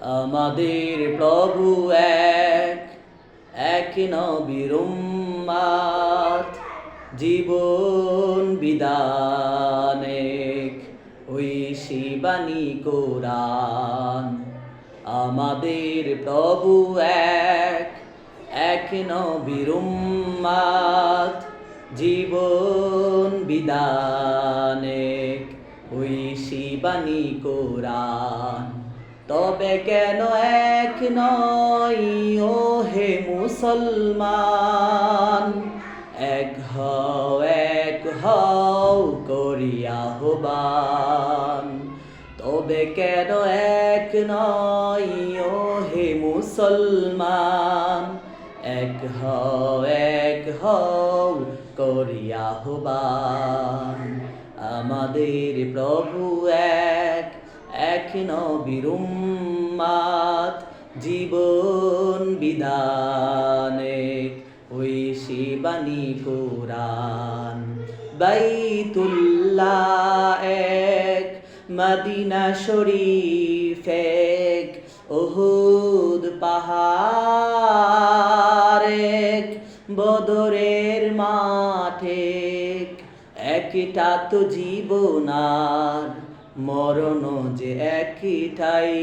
আমাদের প্রভু এক এক নবীর জীবন বিদানেক ওই শিবানী কোরআন। আমাদের প্রভু এক এক নবীর জীবন বিদানেক ওই শিবানী কোরআন। তবে কেন এক নয় ও হে মুসলমান? এক হও এক হও করিয়া হবান তবে কেন এক নয় ও হে মুসলমান? এক হও এক হও করিয়া হবান আমাদের প্রভু এক এক নবীর জীবন বিদানে ওই শিবানী কোরআন, বাইতুল্লাহ এক, মদিনা শরীফ এক ওহুদ পাহাড় এক, বদরের মাঠে একটা তো জীবনার মরণ যে একটাই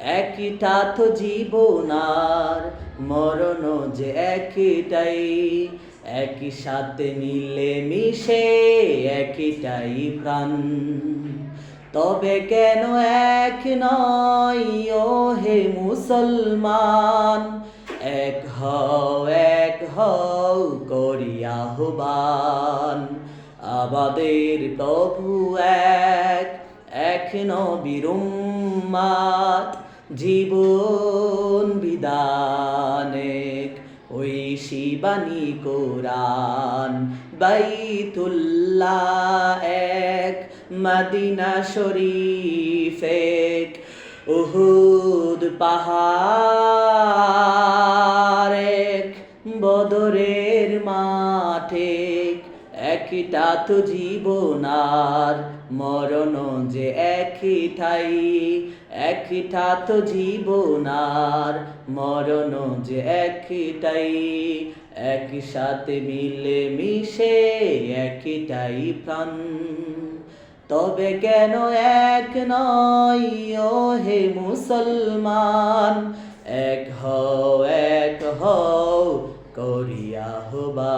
একটা তো জীবনার মরণ যে একটাই একই সাথে মিলে মিশে একটাই প্রাণ। তবে কেন এক নয় ও হে মুসলমান? এক হও এক হও করিয়া হবান আমাদের প্রভু এক এক নবীর উম্মাত জীবন বিদানেক ওই শিবানী কোরআন। বাইতুল্লাহ এক, মদিনা শরীফ উহুদ পাহাড় এক বদরের মাঠে একটা তো জীবনার মরণ যে একটাই একটা তো জীবনার মরণ যে একটাই একই সাথে মিলে মিশে একটাই প্রাণ। তবে কেন এক নয় ও হে মুসলমান? এক হও এক হও, করিয়া হবা